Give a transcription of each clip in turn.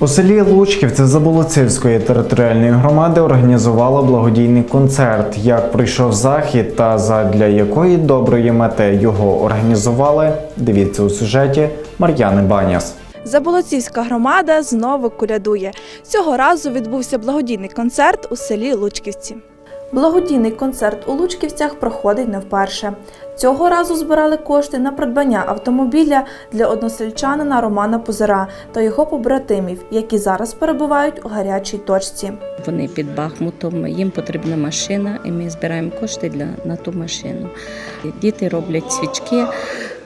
У селі Лучківці Заболоцівської територіальної громади організували благодійний концерт. Як пройшов захід та задля якої доброї мети його організували, дивіться у сюжеті Мар'яни Баняс. Заболоцівська громада знову колядує. Цього разу відбувся благодійний концерт у селі Лучківці. Благодійний концерт у Лучківцях проходить не вперше. Цього разу збирали кошти на придбання автомобіля для односельчанина Романа Пузира та його побратимів, які зараз перебувають у гарячій точці. Вони під Бахмутом, їм потрібна машина, і ми збираємо кошти для, на ту машину. Діти роблять свічки,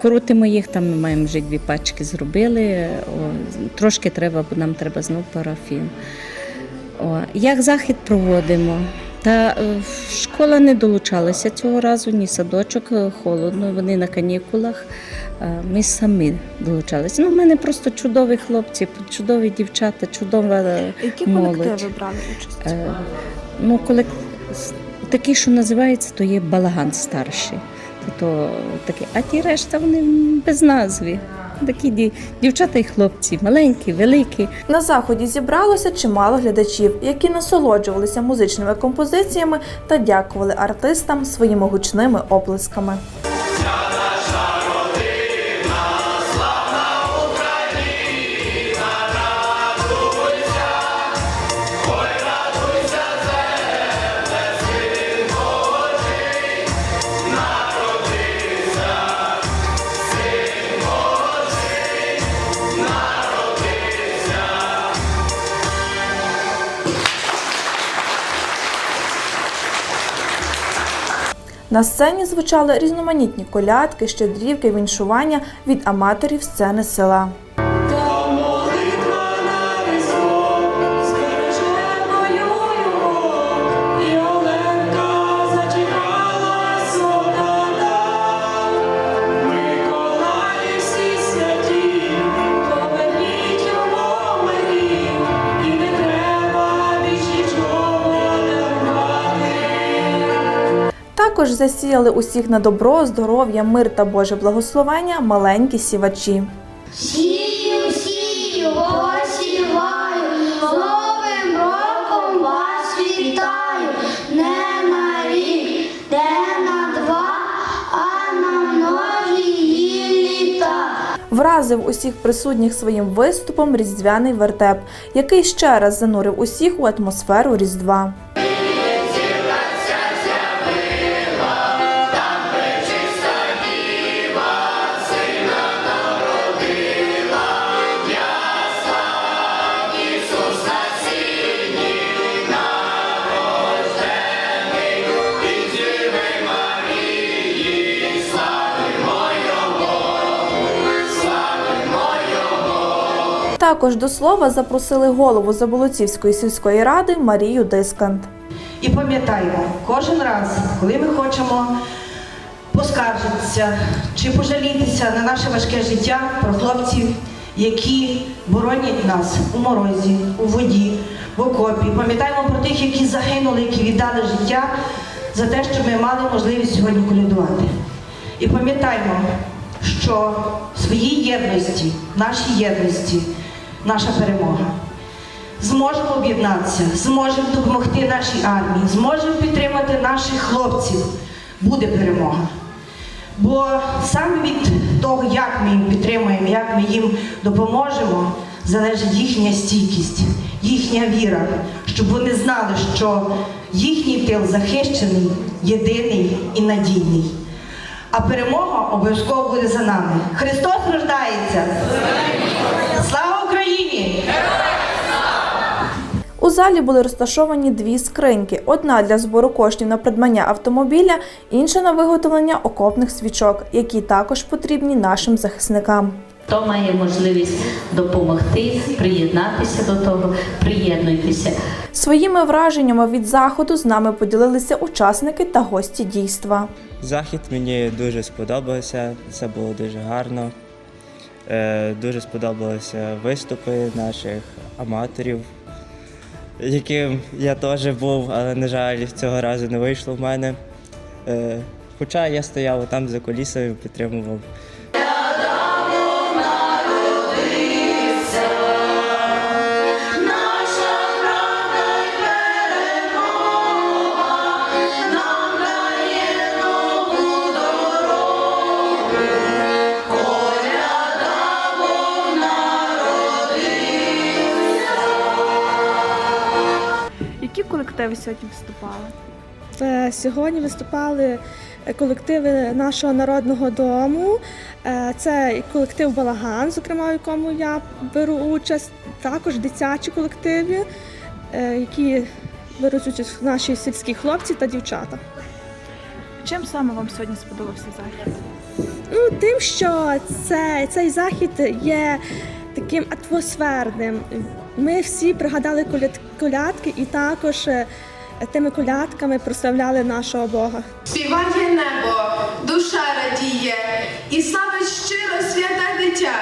крутимо їх, там ми маємо вже дві пачки зробили. О, трошки треба, бо нам треба знов парафін. О, як захід проводимо? Та е, школа не долучалася цього разу, ні садочок, е, холодно, вони на канікулах. Е, Ми самі долучалися. Ну, в мене просто чудові хлопці, чудові дівчата, чудова Які Молодь. колективи брали участь? Ну, коли такий, що називається, то є балаган старший. То, такі, а ті решта вони без назви. Такі ді- дівчата і хлопці, маленькі, великі. На заході зібралося чимало глядачів, які насолоджувалися музичними композиціями та дякували артистам своїми гучними оплесками. На сцені звучали різноманітні колядки, щедрівки, віншування від аматорів сцени села. Також засіяли усіх на добро, здоров'я, мир та Боже благословення маленькі сівачі. Сію, сію, посіваю, новим роком вас вітаю. Не на рік, де на два, а на многі літа. Вразив усіх присутніх своїм виступом різдвяний вертеп, який ще раз занурив усіх у атмосферу Різдва. Також до слова запросили голову Заболоцівської сільської ради Марію Дискант. І пам'ятаємо, кожен раз, коли ми хочемо поскаржитися чи пожалітися на наше важке життя про хлопців, які боронять нас у морозі, у воді, в окопі. Пам'ятаємо про тих, які загинули, які віддали життя за те, щоб ми мали можливість сьогодні колядувати. І пам'ятаємо, що в своїй єдності, в нашій єдності, наша перемога зможемо об'єднатися, зможемо допомогти нашій армії, зможемо підтримати наших хлопців, буде перемога. Бо саме від того, як ми їм підтримуємо, як ми їм допоможемо, залежить їхня стійкість, їхня віра, щоб вони знали, що їхній тил захищений, єдиний і надійний. А перемога обов'язково буде за нами. Христос рождається! Слава Україні! У залі були розташовані дві скриньки: одна для збору коштів на придбання автомобіля, інша на виготовлення окопних свічок, які також потрібні нашим захисникам. Хто має можливість допомогти, приєднатися до того, приєднуйтеся. Своїми враженнями від заходу з нами поділилися учасники та гості дійства. Захід мені дуже сподобався, це було дуже гарно. Е, Дуже сподобалися виступи наших аматорів, яким я теж був, але, на жаль, цього разу не вийшло в мене. Е, Хоча я стояв там за колісами, підтримував колективи сьогодні виступали? Е, Сьогодні виступали колективи нашого народного дому. Е, Це колектив Балаган, зокрема, в якому я беру участь, також дитячі колективи, е, які беруть участь наші сільські хлопці та дівчата. Чим саме вам сьогодні сподобався захід? Ну, тим, що це, цей захід є таким атмосферним. Ми всі пригадали колядки і також е, тими колядками прославляли нашого Бога. Співає небо, душа радіє, і славить щиро святе дитя.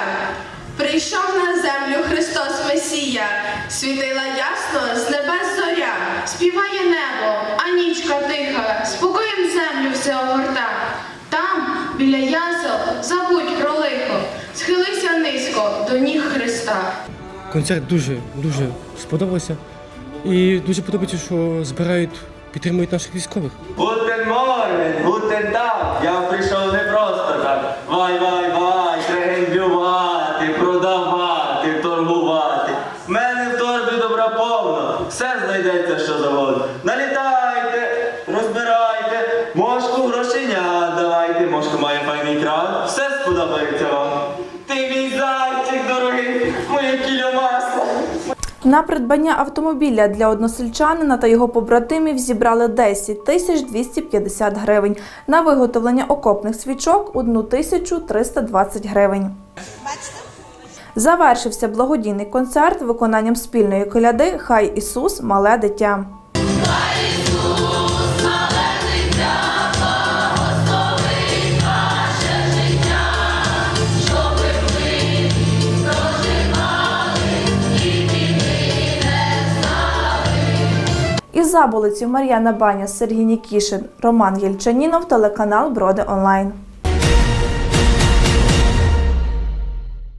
Прийшов на землю Христос Месія, світила ясно з небес Концерт дуже дуже сподобався. І дуже подобається, що збирають, підтримують наших військових. Гутен Морген, гутен так, я прийшов не просто так. Вай, вай, вай, трегендлювати, продавати, торгувати. В мене в торбі добра повно, все знайдеться, що завгодно. Налітайте, На придбання автомобіля для односельчанина та його побратимів зібрали 10 тисяч 250 гривень. На виготовлення окопних свічок – 1 тисячу 320 гривень. Завершився благодійний концерт виконанням спільної коляди Хай Ісус, мале дитя. Заболиців Мар'яна Баня, Сергій Нікішин, Роман Єльчанінов, телеканал Броди Онлайн.